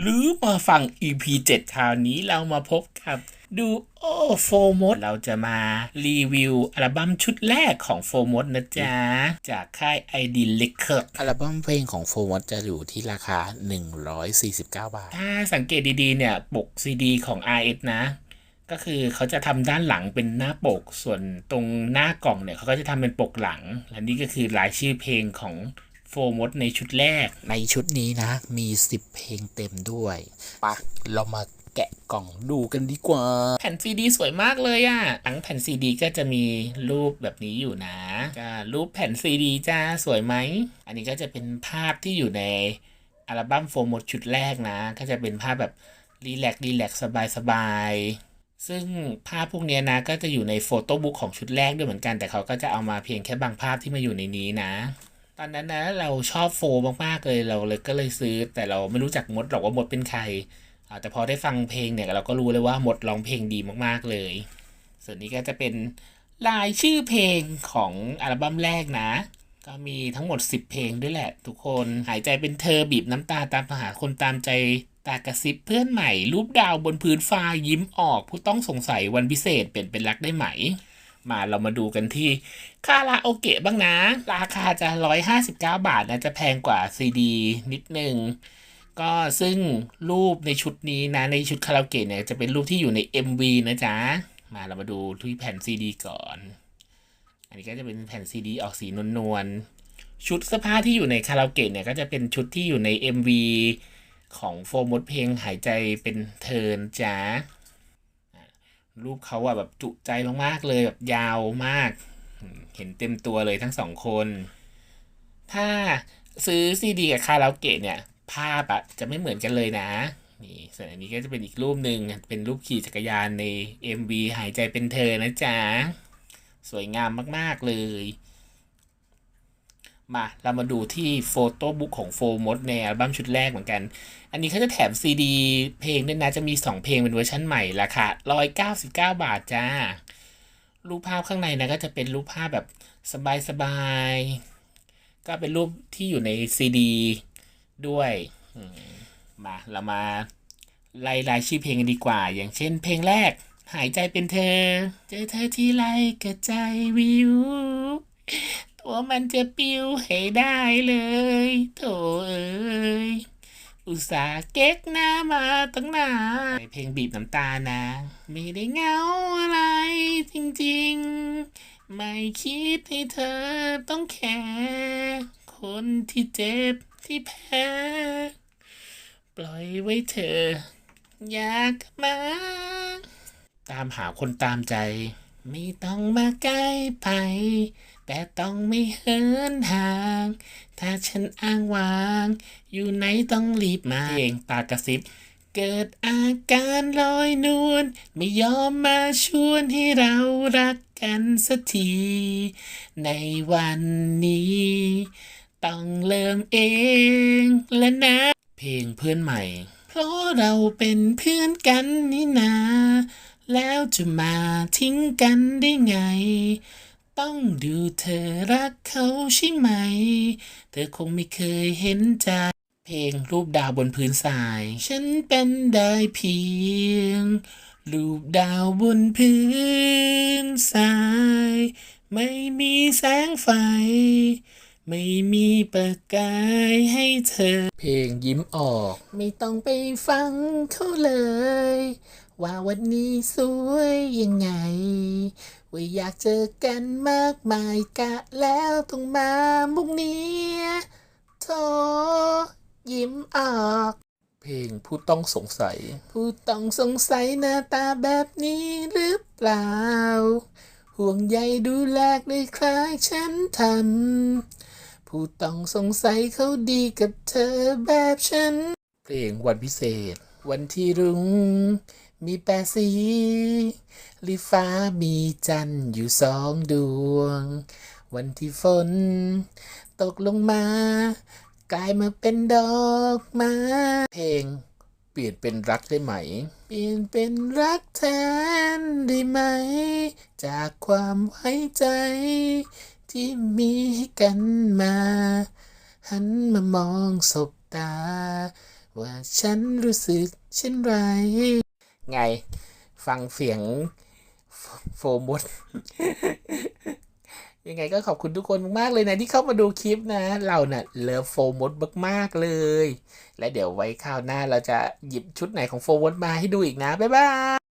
หรือมาฟัง EP 7คราวนี้เรามาพบกับดูโอโฟมดเราจะมารีวิวอัลบั้มชุดแรกของโฟมดนะจ๊ะ จากค่าย ID l e c o r d อัลบั้มเพลงของโฟมดจะอยู่ที่ราคา 149 บาท ถ้าสังเกตดีๆเนี่ย ปกซีดีของ RS นะ ก็คือเขาจะทำด้านหลังเป็นหน้าปกส่วนตรงหน้ากล่องเนี่ยเขาก็จะทำเป็นปกหลัง และนี่ก็คือรายชื่อเพลงของ โฟมดในชุดแรก ในชุดนี้นะ มี 10 เพลงเต็มด้วยปะเรามาแกะกล่องดูกันดีกว่า แผ่นซีดีสวยมากเลยอะ่ะทั้งแผ่นซีดีก็จะมีรูปแบบนี้อยู่นะก็รูปแผ่นซีดีจ้าสวยไหม อันนี้ก็จะเป็นภาพที่อยู่ในอัลบั้มโฟมดชุดแรกนะ ก็จะเป็นภาพแบบรีแลกรีแลกสบายสบายๆซึ่งภาพพวกเนี้ยนะก็จะอยู่ในโฟโต้บุ๊กของชุดแรกด้วยเหมือนกัน แต่เขาก็จะเอามาเพียงแค่บางภาพที่มาอยู่ในนี้นะ ตอนนั้นนะเราชอบโฟมากๆเลยเราเลยก็เลยซื้อ แต่เราไม่รู้จักมดหรอกว่ามดเป็นใครอ่าแต่พอได้ฟังเพลงเนี่ยเราก็รู้เลยว่ามดร้องเพลงดีมากๆเลย ส่วนนี้ก็จะเป็นรายชื่อเพลงของอัลบั้มแรกนะ ก็มีทั้งหมด 10 เพลงด้วยแหละ ทุกคนหายใจเป็นเธอบีบน้ำตาตามหาคนตามใจตากระซิบเพื่อนใหม่ รูปดาวบนพื้นฟ้ายิ้มออก ผู้ต้องสงสัยวันพิเศษเปลี่ยนเป็นรักได้ไหม มาเรามาดูกันที่คาราโอเกะบ้างนะ ราคาจะ 159 บาทนะ จะแพงกว่าซีดีนิดนึง ก็ซึ่งรูปในชุดนี้นะ ในชุดคาราโอเกะเนี่ยจะเป็นรูปที่อยู่ใน MV นะจ๊ะ มาเรามาดูที่แผ่นซีดีก่อน อันนี้ก็จะเป็นแผ่นซีดีออกสีนวลๆ ชุดเสื้อผ้าที่อยู่ในคาราโอเกะเนี่ยก็จะเป็นชุดที่อยู่ใน MV ของโฟมดเพลงหายใจเป็นเทินจ้า รูปเขาอะแบบจุใจมากๆเลยแบบยาวมาก เห็นเต็มตัวเลยทั้งสองคน ถ้าซื้อซีดีกับคาราโอเกะเนี่ย ภาพอะจะไม่เหมือนกันเลยนะนี่ส่วนอันนี้ก็จะเป็นอีกรูปหนึ่งเป็นรูปขี่จักรยานใน MV หายใจเป็นเธอนะจ๊ะ สวยงามมากๆเลย มาเรามาดูที่โฟโต้บุ๊กของโฟมดในอัลบั้มชุดแรกเหมือนกัน อันนี้เขาจะแถมซีดีเพลงด้วยนะจะมี 2 เพลงเป็นเวอร์ชันใหม่ราคา199 บาทจ้า รูปภาพข้างในนะก็จะเป็นรูปภาพแบบสบายๆ ก็เป็นรูปที่อยู่ในซีดีด้วยมาเรามาไล่รายชื่อเพลงกันดีกว่า อย่างเช่นเพลงแรก หายใจเป็นเธอ เจอเธอที่ไรก็ใจวิว ตัวมันจะปิวให้ได้เลยโถเอ้ยอุตส่าห์เก๊กหน้ามาตั้งนานเพลงบีบน้ำตานะ ไม่ได้เงาอะไรจริงๆ ไม่คิดให้เธอต้องแคร์คนที่เจ็บที่แพ้ ปล่อยไว้เธอ อยากมา ตามหาคนตามใจ ไม่ต้องมาใกล้ไป แต่ต้องไม่เหินห่าง ถ้าฉันอ้างว้าง อยู่ไหนต้องรีบมาเองตากระซิบ เกิดอาการลอยนวลไม่ยอมมาชวนให้เรารักกันสักที ในวันนี้ ต้องเริ่มเองและนะ เพลงเพื่อนใหม่ เพราะเราเป็นเพื่อนกันนี่นา แล้วจะมาทิ้งกันได้ไง ต้องดูเธอรักเขาใช่ไหม เธอคงไม่เคยเห็นใจ เพลงรูปดาวบนพื้นทราย ฉันเป็นได้เพียง รูปดาวบนพื้นทราย ไม่มีแสงไฟ ไม่มีประกายให้เธอ เพลงยิ้มออก ไม่ต้องไปฟังเขาเลย ว่าวันนี้สวยยังไง ว่าอยากเจอกันมากมายกะแล้วต้องมามุกนี้โธยิ้มออก เพลงผู้ต้องสงสัย ผู้ต้องสงสัยหน้าตาแบบนี้หรือเปล่า ห่วงใยดูแลได้คล้ายฉันทำ ผู้ต้องสงสัยเขาดีกับเธอแบบฉัน เพลงวันพิเศษ วันที่รุง้งมีแปดสีลิฟ้ามีจันทร์อยู่สองดวง วันที่ฝน ตกลงมา กลายมาเป็นดอกไม้เพลง เปลี่ยนเป็นรักได้ไหม เปลี่ยนเป็นรักแทนได้ไหม จากความไว้ใจ ที่มีให้กันมา หันมามองสบตา ว่าฉันรู้สึกเช่นไร ไง ฟังเสียงโฟโฟมดยังไงก็ขอบคุณทุกคนมาก ๆ เลยนะ ที่เข้ามาดูคลิปนะ เราเนะ่ะเลิฟโฟมดมาก ๆ เลย และเดี๋ยวไว้คราวหน้าเราจะหยิบชุดไหนของโฟมดมาให้ดูอีกนะ บ๊ายบาย